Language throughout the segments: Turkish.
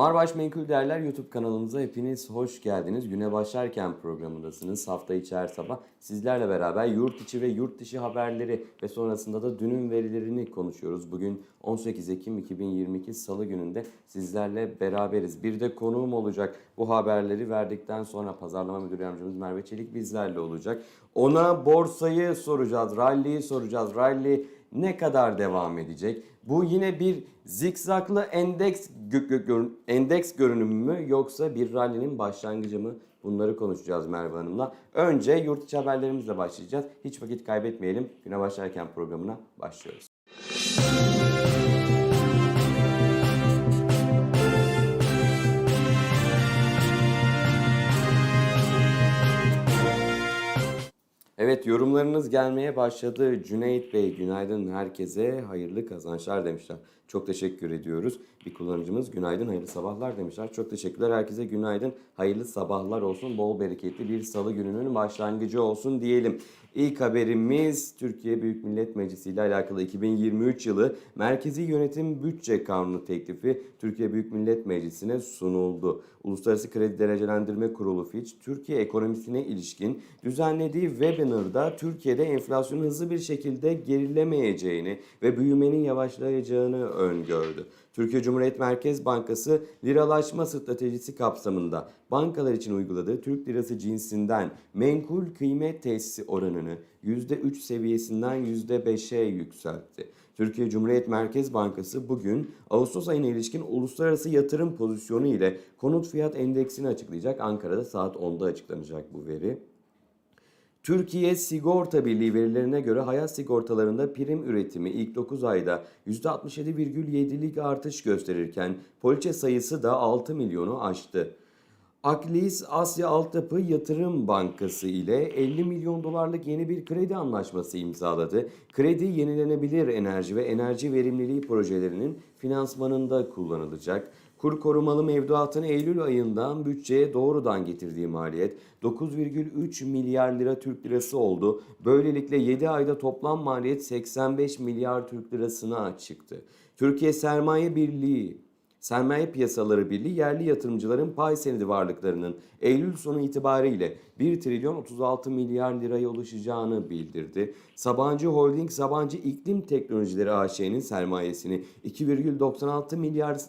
Marbaş Menkul Değerler YouTube kanalımıza hepiniz hoş geldiniz. Güne başlarken programındasınız. Hafta içi her sabah sizlerle beraber yurt içi ve yurt dışı haberleri ve sonrasında da dünün verilerini konuşuyoruz. Bugün 18 Ekim 2022 Salı gününde sizlerle beraberiz. Bir de konuğum olacak. Bu haberleri verdikten sonra pazarlama müdür yardımcımız Merve Çelik bizlerle olacak. Ona borsayı soracağız, rally'yi soracağız. Rally ne kadar devam edecek? Bu yine bir zikzaklı endeks endeks görünümü mü yoksa bir rally'nin başlangıcı mı? Bunları konuşacağız Merve Hanım'la. Önce yurt içi haberlerimizle başlayacağız. Hiç vakit kaybetmeyelim. Güne başlarken programına başlıyoruz. Evet yorumlarınız gelmeye başladı. Cüneyt Bey günaydın herkese hayırlı kazançlar demişler. Çok teşekkür ediyoruz. Bir kullanıcımız günaydın hayırlı sabahlar demişler. Çok teşekkürler herkese günaydın hayırlı sabahlar olsun. Bol bereketli bir salı gününün başlangıcı olsun diyelim. İlk haberimiz Türkiye Büyük Millet Meclisi ile alakalı 2023 yılı Merkezi Yönetim Bütçe Kanunu teklifi Türkiye Büyük Millet Meclisi'ne sunuldu. Uluslararası Kredi Derecelendirme Kurulu Fitch, Türkiye ekonomisine ilişkin düzenlediği webinarda Türkiye'de enflasyonun hızlı bir şekilde gerilemeyeceğini ve büyümenin yavaşlayacağını öngördü. Türkiye Cumhuriyet Merkez Bankası liralaşma stratejisi kapsamında bankalar için uyguladığı Türk lirası cinsinden menkul kıymet tesisi oranını %3 seviyesinden %5'e yükseltti. Türkiye Cumhuriyet Merkez Bankası bugün Ağustos ayına ilişkin uluslararası yatırım pozisyonu ile konut fiyat endeksini açıklayacak. Ankara'da saat 10'da açıklanacak bu veri. Türkiye Sigorta Birliği verilerine göre hayat sigortalarında prim üretimi ilk 9 ayda %67,7'lik artış gösterirken poliçe sayısı da 6 milyonu aştı. Aklis Asya Altyapı Yatırım Bankası ile 50 milyon dolarlık yeni bir kredi anlaşması imzaladı. Kredi yenilenebilir enerji ve enerji verimliliği projelerinin finansmanında kullanılacak. Kur korumalı mevduatın Eylül ayından bütçeye doğrudan getirdiği maliyet 9,3 milyar lira Türk lirası oldu. Böylelikle 7 ayda toplam maliyet 85 milyar Türk lirasına çıktı. Türkiye Sermaye Birliği Sermaye Piyasaları Birliği yerli yatırımcıların pay senedi varlıklarının Eylül sonu itibariyle 1 trilyon 36 milyar liraya ulaşacağını bildirdi. Sabancı Holding Sabancı İklim Teknolojileri AŞ'nin sermayesini 2,96 milyar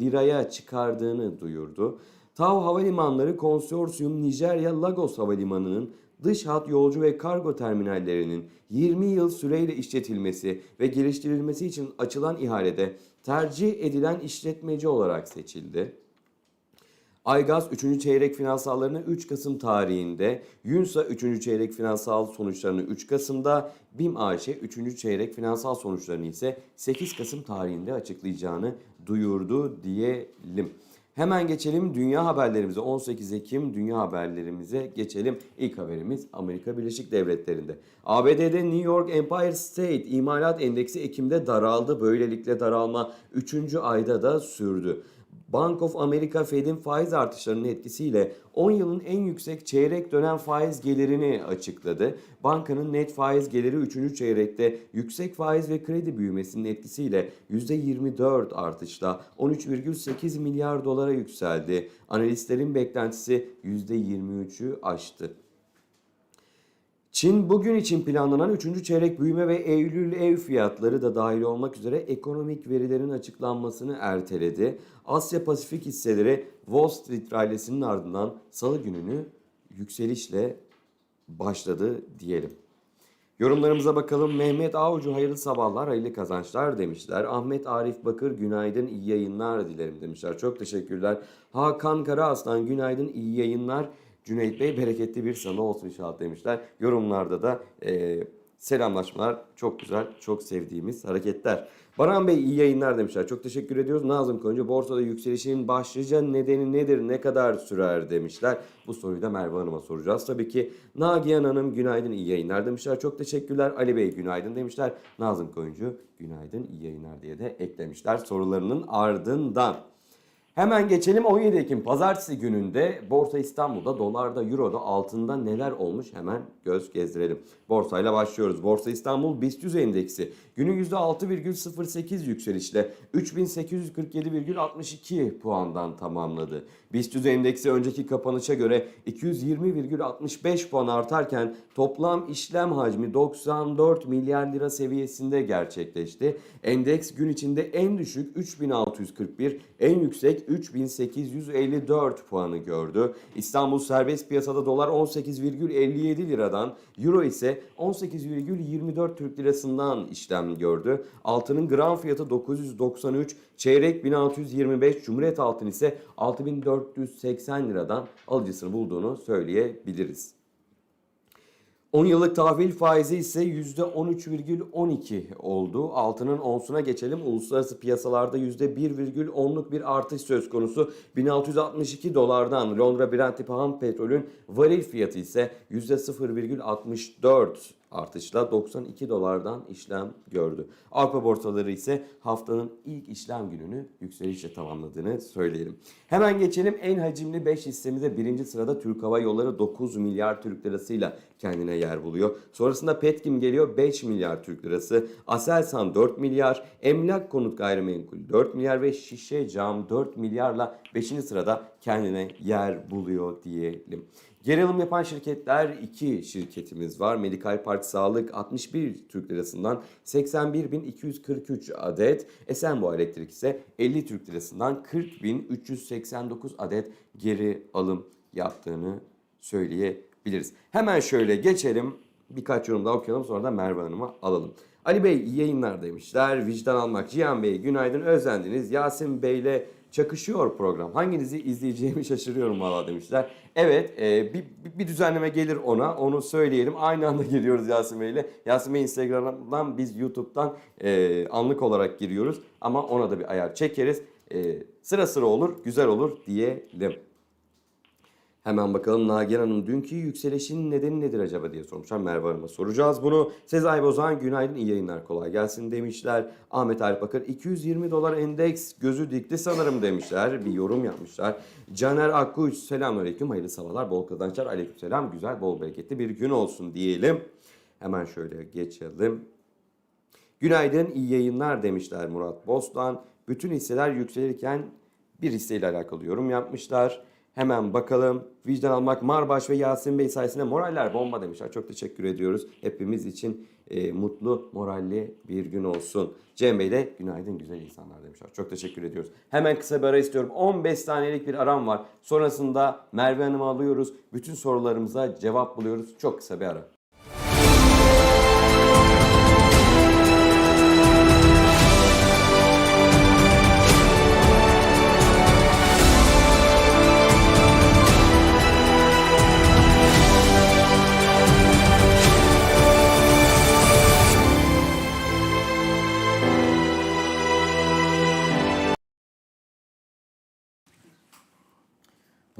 liraya çıkardığını duyurdu. TAV Havalimanları Konsorsiyum Nijerya Lagos Havalimanı'nın dış hat yolcu ve kargo terminallerinin 20 yıl süreyle işletilmesi ve geliştirilmesi için açılan ihalede tercih edilen işletmeci olarak seçildi. Aygaz 3. çeyrek finansallarını 3 Kasım tarihinde, Yunsa 3. çeyrek finansal sonuçlarını 3 Kasım'da, BİM AŞ 3. çeyrek finansal sonuçlarını ise 8 Kasım tarihinde açıklayacağını duyurdu diyelim. Hemen geçelim dünya haberlerimize. 18 Ekim dünya haberlerimize geçelim. İlk haberimiz Amerika Birleşik Devletleri'nde. ABD'de New York Empire State imalat endeksi Ekim'de daraldı. Böylelikle daralma 3. ayda da sürdü. Bank of America Fed'in faiz artışlarının etkisiyle 10 yılın en yüksek çeyrek dönem faiz gelirini açıkladı. Bankanın net faiz geliri 3. çeyrekte yüksek faiz ve kredi büyümesinin etkisiyle %24 artışla 13,8 milyar dolara yükseldi. Analistlerin beklentisi %23'ü aştı. Çin bugün için planlanan 3. çeyrek büyüme ve Eylül ev fiyatları da dahil olmak üzere ekonomik verilerin açıklanmasını erteledi. Asya Pasifik hisseleri Wall Street rallisinin ardından salı gününü yükselişle başladı diyelim. Yorumlarımıza bakalım. Mehmet Avcı hayırlı sabahlar, hayırlı kazançlar demişler. Ahmet Arif Bakır günaydın, iyi yayınlar dilerim demişler. Çok teşekkürler. Hakan Karaaslan günaydın, iyi yayınlar. Cüneyt Bey bereketli bir salı olsun inşallah demişler. Yorumlarda da e, selamlaşmalar çok güzel, çok sevdiğimiz hareketler. Baran Bey iyi yayınlar demişler. Çok teşekkür ediyoruz. Nazım Koyuncu borsada yükselişin başlıca nedeni nedir, ne kadar sürer demişler. Bu soruyu da Merve Hanım'a soracağız. Tabii ki Nagihan Hanım günaydın iyi yayınlar demişler. Çok teşekkürler. Ali Bey günaydın demişler. Nazım Koyuncu günaydın iyi yayınlar diye de eklemişler sorularının ardından. Hemen geçelim 17 Ekim pazartesi gününde Borsa İstanbul'da dolarda, euroda, altında neler olmuş hemen göz gezdirelim. Borsayla başlıyoruz. Borsa İstanbul BIST 100 endeksi günün %6,08 yükselişle 3847,62 puandan tamamladı. BIST 100 endeksi önceki kapanışa göre 220,65 puan artarken toplam işlem hacmi 94 milyar lira seviyesinde gerçekleşti. Endeks gün içinde en düşük 3641, en yüksek 3854 puanı gördü. İstanbul serbest piyasada dolar 18,57 liradan, euro ise 18,24 Türk lirasından işlem gördü. Altının gram fiyatı 993, çeyrek 1625, Cumhuriyet altın ise 6480 liradan alıcısını bulduğunu söyleyebiliriz. 10 yıllık tahvil faizi ise %13,12 oldu. Altının onsuna geçelim. Uluslararası piyasalarda %1,10'luk bir artış söz konusu. 1662 dolardan Londra Brent tipi ham petrolün varil fiyatı ise %0,64 artışla 92 dolardan işlem gördü. Avrupa borsaları ise haftanın ilk işlem gününü yükselişle tamamladığını söyleyelim. Hemen geçelim en hacimli 5 hissemize birinci sırada Türk Hava Yolları 9 milyar Türk lirasıyla kendine yer buluyor. Sonrasında Petkim geliyor 5 milyar Türk lirası, Aselsan 4 milyar, Emlak Konut Gayrimenkul 4 milyar ve Şişe Cam 4 milyarla 5. sırada kendine yer buluyor diyelim. Geri alım yapan şirketler iki şirketimiz var. Medikal Park Sağlık 61 Türk Lirası'ndan 81.243 adet. Esenboğa Elektrik ise 50 Türk Lirası'ndan 40.389 adet geri alım yaptığını söyleyebiliriz. Hemen şöyle geçelim. Birkaç yorum daha okuyalım sonra da Merve Hanım'a alalım. Ali Bey iyi yayınlar demişler. Vicdan almak. Cihan Bey günaydın özlendiniz. Yasin Bey'le çakışıyor program. Hanginizi izleyeceğimi şaşırıyorum valla demişler. Evet e, bir, bir- düzenleme gelir ona onu söyleyelim. Aynı anda giriyoruz Bey'le. Yasin Bey Instagram'dan biz YouTube'dan e, anlık olarak giriyoruz. Ama ona da bir ayar çekeriz. E, sıra sıra olur güzel olur diyelim. Hemen bakalım Nagihan Hanım dünkü yükselişin nedeni nedir acaba diye sormuşlar. Merve Hanım'a soracağız bunu. Sezai Bozan günaydın iyi yayınlar kolay gelsin demişler. Ahmet Alpakır 220 dolar endeks gözü dikti sanırım demişler. Bir yorum yapmışlar. Caner Akkuş selamünaleyküm hayırlı sabahlar bol kazançlar aleykümselam güzel bol bereketli bir gün olsun diyelim. Hemen şöyle geçelim. Günaydın, iyi yayınlar demişler Murat Bostan. Bütün hisseler yükselirken bir hisseyle alakalı yorum yapmışlar. Hemen bakalım. Vicdan almak Marbaş ve Yasin Bey sayesinde moraller bomba demişler. Çok teşekkür ediyoruz. Hepimiz için e, mutlu, moralli bir gün olsun. Cem Bey de günaydın güzel insanlar demişler. Çok teşekkür ediyoruz. Hemen kısa bir ara istiyorum. 15 saniyelik bir aram var. Sonrasında Merve Hanım'ı alıyoruz. Bütün sorularımıza cevap buluyoruz. Çok kısa bir ara.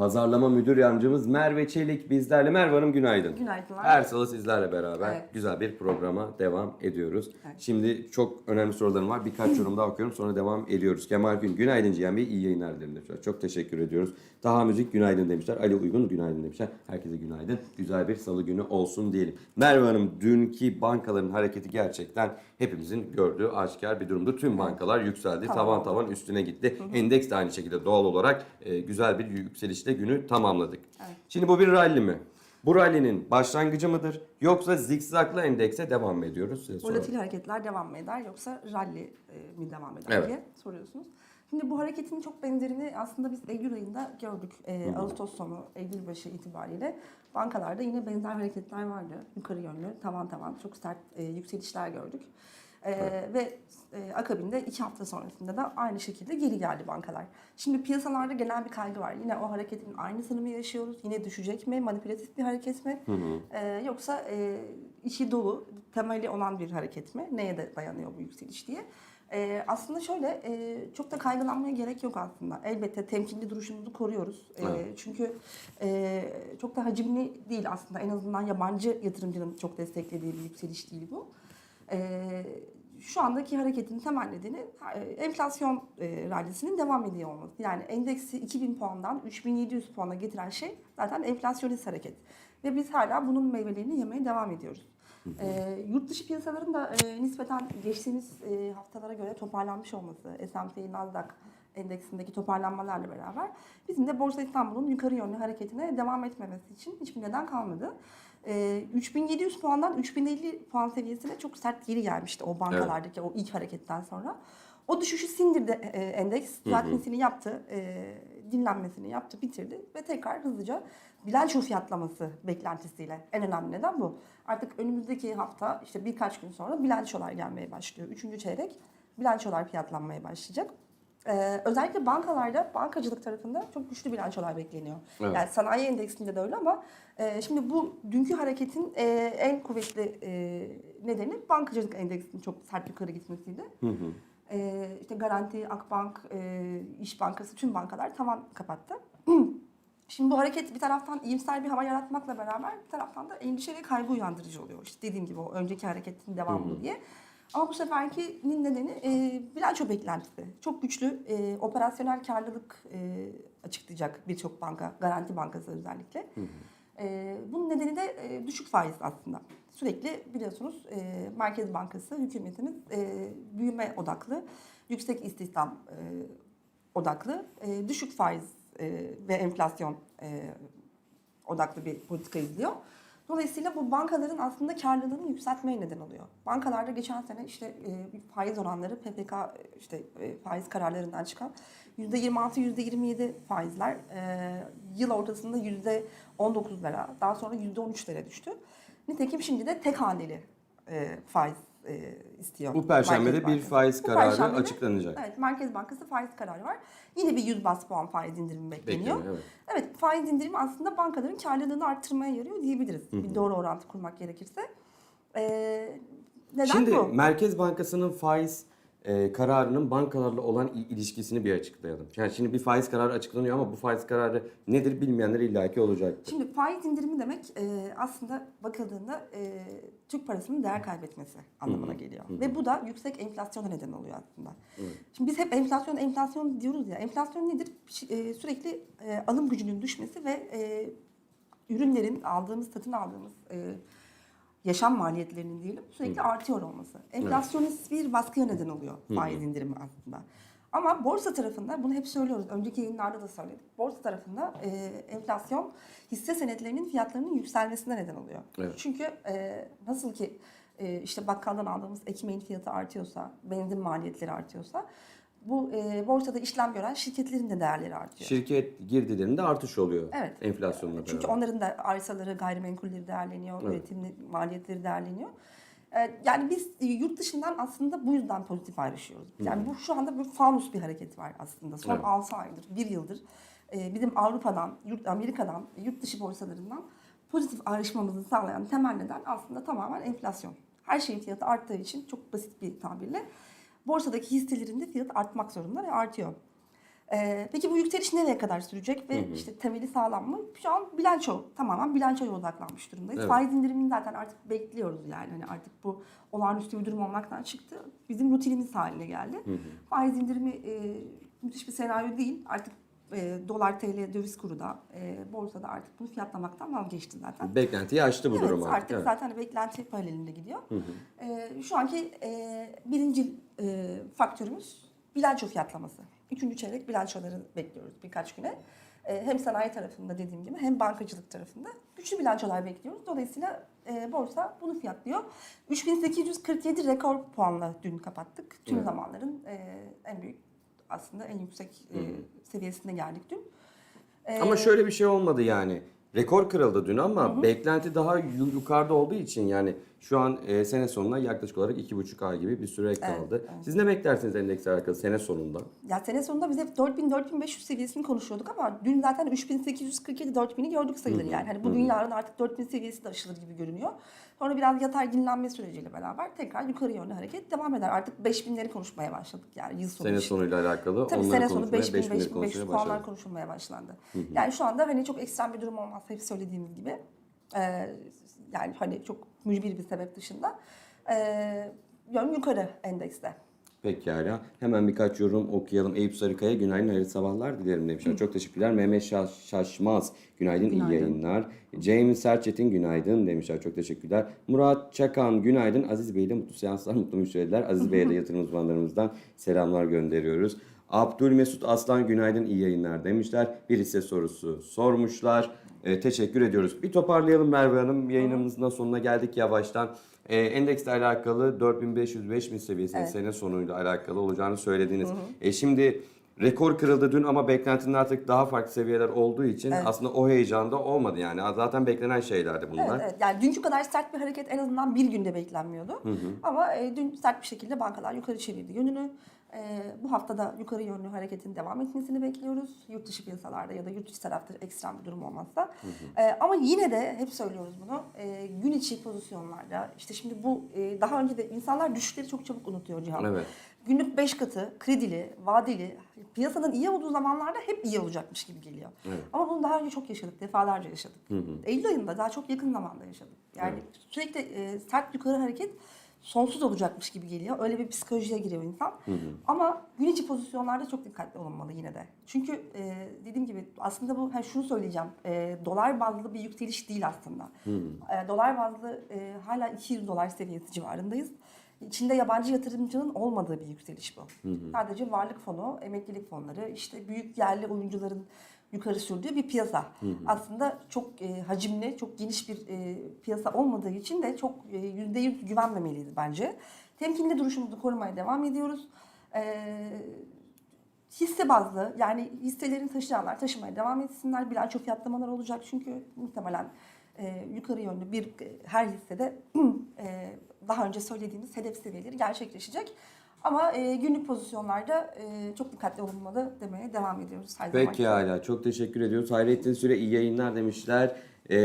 Pazarlama Müdür Yardımcımız Merve Çelik bizlerle. Merve Hanım günaydın. Günaydınlar. Her salı sizlerle beraber Evet. güzel bir programa devam ediyoruz. Evet. Şimdi çok önemli sorularım var. Birkaç yorum daha okuyorum sonra devam ediyoruz. Kemal Gün günaydın Cihan Bey iyi yayınlar dilerim demişler. Çok teşekkür ediyoruz. Taha Müzik günaydın demişler. Ali Uygun günaydın demişler. Herkese günaydın. Güzel bir salı günü olsun diyelim. Merve Hanım dünkü bankaların hareketi gerçekten hepimizin gördüğü aşikar bir durumdu. Tüm bankalar yükseldi. Tavan tavan üstüne gitti. Endeks de aynı şekilde doğal olarak e, güzel bir yükselişle günü tamamladık. Evet. Şimdi bu bir rally mi? Bu rally'nin başlangıcı mıdır? Yoksa zigzaglı endekse devam mı ediyoruz? Size. Volatil hareketler devam mı eder yoksa rally e, mi devam eder Evet. diye soruyorsunuz. Şimdi bu hareketin çok benzerini aslında biz Eylül ayında gördük. E, Ağustos sonu, Eylül başı itibariyle bankalarda yine benzer hareketler vardı. Yukarı yönlü, tavan tavan çok sert e, yükselişler gördük. E, Ve e, akabinde iki hafta sonrasında da aynı şekilde geri geldi bankalar. Şimdi piyasalarda genel bir kaygı var. Yine o hareketin aynısını mı yaşıyoruz? Yine düşecek mi? Manipülatif bir hareket mi? E, yoksa e, içi dolu, temeli olan bir hareket mi? Neye de dayanıyor bu yükseliş diye. E, aslında şöyle, e, çok da kaygılanmaya gerek yok aslında. Elbette temkinli duruşumuzu koruyoruz. E, Evet. Çünkü e, çok da hacimli değil aslında. En azından yabancı yatırımcının çok desteklediği bir yükseliş değil bu. E, şu andaki hareketin temel nedeni e, enflasyon e, rallisinin devam ediyor olması. Yani endeksi 2000 puandan 3700 puana getiren şey zaten enflasyonist hareket. Ve biz hala bunun meyvelerini yemeye devam ediyoruz. E, yurt dışı piyasaların da e, nispeten geçtiğimiz e, haftalara göre toparlanmış olması, S&P, Nasdaq endeksindeki toparlanmalarla beraber bizim de Borsa İstanbul'un yukarı yönlü hareketine devam etmemesi için hiçbir neden kalmadı. E, 3700 puandan 3050 puan seviyesine çok sert geri gelmişti o bankalardaki o ilk hareketten sonra. O düşüşü sindirdi e, endeks, düzeltmesini yaptı, e, dinlenmesini yaptı, bitirdi ve tekrar hızlıca bilanço fiyatlaması beklentisiyle. En önemli neden bu. Artık önümüzdeki hafta işte birkaç gün sonra bilançolar gelmeye başlıyor. Üçüncü çeyrek bilançolar fiyatlanmaya başlayacak. Ee, özellikle bankalarda, bankacılık tarafında çok güçlü bilançolar bekleniyor. Evet. Yani sanayi endeksinde de öyle ama e, şimdi bu dünkü hareketin e, en kuvvetli e, nedeni bankacılık endeksinin çok sert yukarı gitmesiydi. E, işte Garanti, Akbank, e, İş Bankası tüm bankalar tavan kapattı. Şimdi bu hareket bir taraftan iyimser bir hava yaratmakla beraber bir taraftan da endişe ve kaygı uyandırıcı oluyor. İşte dediğim gibi o önceki hareketin devamı diye. Ama bu seferkinin nedeni e, bilanço beklentisi. Çok güçlü e, operasyonel karlılık e, açıklayacak birçok banka, Garanti Bankası özellikle. E, bunun nedeni de e, düşük faiz aslında. Sürekli biliyorsunuz e, Merkez Bankası, hükümetimiz e, büyüme odaklı, yüksek istihdam e, odaklı, e, düşük faiz e, ve enflasyon e, odaklı bir politika izliyor. Dolayısıyla bu bankaların aslında karlılığını yükseltmeye neden oluyor. Bankalarda geçen sene işte e, faiz oranları PPK işte e, faiz kararlarından çıkan %26, %27 faizler e, yıl ortasında %19'lara daha sonra %13'lere düştü. Nitekim şimdi de tek haneli e, faiz e, istiyor. Bu perşembede bir faiz kararı açıklanacak. Evet, Merkez Bankası faiz kararı var. Yine bir 100 bas puan faiz indirimi bekleniyor. Bekleniyor, evet. Evet, faiz indirimi aslında bankaların karlılığını arttırmaya yarıyor diyebiliriz. Bir doğru orantı kurmak gerekirse. Ee, neden Şimdi bu? Merkez Bankası'nın faiz e, kararının bankalarla olan il- ilişkisini bir açıklayalım. Yani şimdi bir faiz kararı açıklanıyor ama bu faiz kararı nedir bilmeyenler illaki olacaktır. Şimdi faiz indirimi demek e, aslında bakıldığında e, Türk parasının değer kaybetmesi anlamına geliyor. Ve bu da yüksek enflasyona neden oluyor aslında. Şimdi biz hep enflasyon enflasyon diyoruz ya. Enflasyon nedir? E, sürekli e, alım gücünün düşmesi ve e, ürünlerin aldığımız, satın aldığımız e, yaşam maliyetlerinin diyelim sürekli artıyor olması. Enflasyonist bir baskıya neden oluyor faiz indirimi aslında. Ama borsa tarafında bunu hep söylüyoruz. Önceki yayınlarda da söyledik. Borsa tarafında e, enflasyon hisse senetlerinin fiyatlarının yükselmesine neden oluyor. Evet. Çünkü e, nasıl ki e, işte bakkaldan aldığımız ekmeğin fiyatı artıyorsa, benzin maliyetleri artıyorsa bu e, borsada işlem gören şirketlerin de değerleri artıyor. Şirket girdilerinde artış oluyor Evet. enflasyonla beraber. Çünkü onların da arsaları, gayrimenkulleri değerleniyor, üretim maliyetleri değerleniyor. Ee, Yani biz e, yurt dışından aslında bu yüzden pozitif ayrışıyoruz. Yani bu şu anda bir fanus bir hareket var aslında. Son Evet. 6 aydır, 1 yıldır e, bizim Avrupa'dan, yurt, Amerika'dan, yurt dışı borsalarından pozitif ayrışmamızı sağlayan temel neden aslında tamamen enflasyon. Her şeyin fiyatı arttığı için çok basit bir tabirle borsadaki hisselerin de fiyatı artmak zorunda ve artıyor. Ee, peki bu yükseliş nereye kadar sürecek ve işte temeli sağlam mı? Şu an bilanço tamamen bilançoya odaklanmış durumdayız. Evet. Faiz indirimini zaten artık bekliyoruz yani. Hani artık bu olağanüstü bir durum olmaktan çıktı. Bizim rutinimiz haline geldi. Faiz indirimi e, müthiş bir senaryo değil. Artık e, dolar TL döviz kuru da e, borsada artık bunu fiyatlamaktan vazgeçti zaten. Beklentiyi aştı bu Evet, durum artık, artık. evet. zaten hani beklenti paralelinde gidiyor. Ee, şu anki e, birinci e, faktörümüz bilanço fiyatlaması. Üçüncü çeyrek bilançoları bekliyoruz birkaç güne. E, hem sanayi tarafında dediğim gibi hem bankacılık tarafında güçlü bilançolar bekliyoruz. Dolayısıyla e, borsa bunu fiyatlıyor. 3847 rekor puanla dün kapattık. Tüm Evet. zamanların e, en büyük aslında en yüksek e, seviyesine geldik dün. E, Ama şöyle bir şey olmadı yani. Rekor kırıldı dün ama beklenti daha yu- yukarıda olduğu için yani şu an e, sene sonuna yaklaşık olarak iki buçuk ay gibi bir süre kaldı. Siz ne beklersiniz endeksle alakalı sene sonunda? Ya sene sonunda biz hep 4000-4500 seviyesini konuşuyorduk ama dün zaten 3847-4000'i gördük sayıları yani. Hani bugün yarın artık 4000 seviyesi de aşılır gibi görünüyor. Sonra biraz yatay dinlenme süreciyle beraber tekrar yukarı yönlü hareket devam eder. Artık 5000'leri konuşmaya başladık yani yıl sonu Sene için. sonuyla alakalı Tabii sene sonu konuşmaya, 5000 5000'leri 5500 konuşmaya puanlar konuşulmaya başlandı. Yani şu anda hani çok ekstrem bir durum olmaz hep söylediğimiz gibi. Ee, yani hani çok mücbir bir sebep dışında. Ee, yön yukarı endekste. Pekala. Hemen birkaç yorum okuyalım. Eyüp Sarıkaya günaydın, hayırlı sabahlar dilerim demişler. Çok teşekkürler. Mehmet Şaş- Şaşmaz günaydın, iyi Günaydın. yayınlar. James Serçetin günaydın demişler. Çok teşekkürler. Murat Çakan günaydın. Aziz Bey ile mutlu seanslar, mutlu müşteriler. Aziz Bey'e de yatırım uzmanlarımızdan selamlar gönderiyoruz. Abdülmesut Aslan günaydın, iyi yayınlar demişler. Bir hisse sorusu sormuşlar. Ee, teşekkür ediyoruz. Bir toparlayalım Merve Hanım. Yayınımızın sonuna geldik yavaştan. Ee, endeksle alakalı 4500-5000 seviyesinin Evet. sene sonuyla alakalı olacağını söylediniz. E şimdi rekor kırıldı dün ama beklentinin artık daha farklı seviyeler olduğu için aslında o heyecanda olmadı yani. Zaten beklenen şeylerdi bunlar. Evet, evet. Yani dünkü kadar sert bir hareket en azından bir günde beklenmiyordu. Ama e, dün sert bir şekilde bankalar yukarı çevirdi yönünü. E, bu hafta da yukarı yönlü hareketin devam etmesini bekliyoruz. Yurt dışı piyasalarda ya da yurt içi tarafta ekstrem bir durum olmazsa. E, ama yine de hep söylüyoruz bunu. e, gün içi pozisyonlarda işte şimdi bu e, daha önce de insanlar düşüşleri çok çabuk unutuyor Cihan. Evet. Günlük 5 katı kredili, vadeli piyasanın iyi olduğu zamanlarda hep iyi olacakmış gibi geliyor. Ama bunu daha önce çok yaşadık, defalarca yaşadık. Eylül ayında daha çok yakın zamanda yaşadık. Yani sürekli e, sert yukarı hareket sonsuz olacakmış gibi geliyor. Öyle bir psikolojiye giriyor insan. Ama gün içi pozisyonlarda çok dikkatli olunmalı yine de. Çünkü e, dediğim gibi aslında bu ha, şunu söyleyeceğim. E, dolar bazlı bir yükseliş değil aslında. E, dolar bazlı e, hala 200 dolar seviyesi civarındayız. İçinde yabancı yatırımcının olmadığı bir yükseliş bu. Sadece varlık fonu, emeklilik fonları, işte büyük yerli oyuncuların yukarı sürdüğü bir piyasa. Aslında çok e, hacimli, çok geniş bir e, piyasa olmadığı için de çok e, yüzde yüz güvenmemeliyiz bence. Temkinli duruşumuzu korumaya devam ediyoruz. E, hisse bazlı yani hisselerin taşıyanlar taşımaya devam etsinler. Bilanço fiyatlamalar olacak çünkü muhtemelen e, yukarı yönlü bir e, her hissede e, daha önce söylediğimiz hedef seviyeleri gerçekleşecek. Ama e, günlük pozisyonlarda e, çok dikkatli olunmalı demeye devam ediyoruz her zaman. Peki hala çok teşekkür ediyoruz. Hayrettin Süre iyi yayınlar demişler. Ee,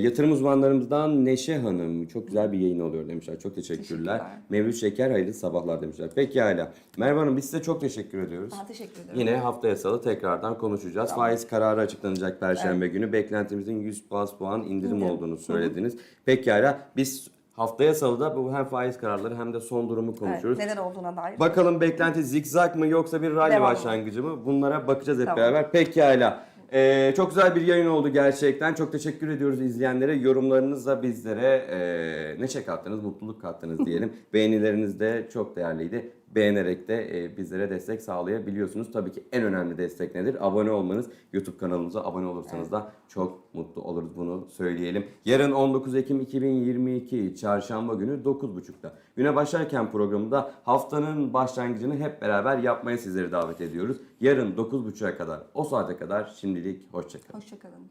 yatırım uzmanlarımızdan Neşe Hanım çok güzel bir yayın oluyor demişler. Çok teşekkürler. Teşekkürler. Mevlüt Şeker hayırlı sabahlar demişler. Peki hala. Merve Hanım biz size çok teşekkür ediyoruz. Ben teşekkür ederim. Yine haftaya salı tekrardan konuşacağız. Faiz kararı açıklanacak Perşembe günü. Beklentimizin 100 bas puan indirim İndirim. olduğunu söylediniz. Pekala biz haftaya salıda bu hem faiz kararları hem de son durumu Evet, konuşuyoruz. neler olduğuna dair. Bakalım beklenti zigzag mı yoksa bir rally Devam. başlangıcı mı? Bunlara bakacağız hep Tamam. beraber. Pekala. Ee, çok güzel bir yayın oldu gerçekten. Çok teşekkür ediyoruz izleyenlere. Yorumlarınızla bizlere e, neşe kattınız, mutluluk kattınız diyelim. Beğenileriniz de çok değerliydi. Beğenerek de e, bizlere destek sağlayabiliyorsunuz. Tabii ki en önemli destek nedir? Abone olmanız. YouTube kanalımıza abone olursanız da çok mutlu oluruz bunu söyleyelim. Yarın 19 Ekim 2022 Çarşamba günü 9.30'da. Güne başlarken programında haftanın başlangıcını hep beraber yapmaya sizleri davet ediyoruz. Yarın 9.30'a kadar o saate kadar şimdilik hoşçakalın. Hoşçakalın.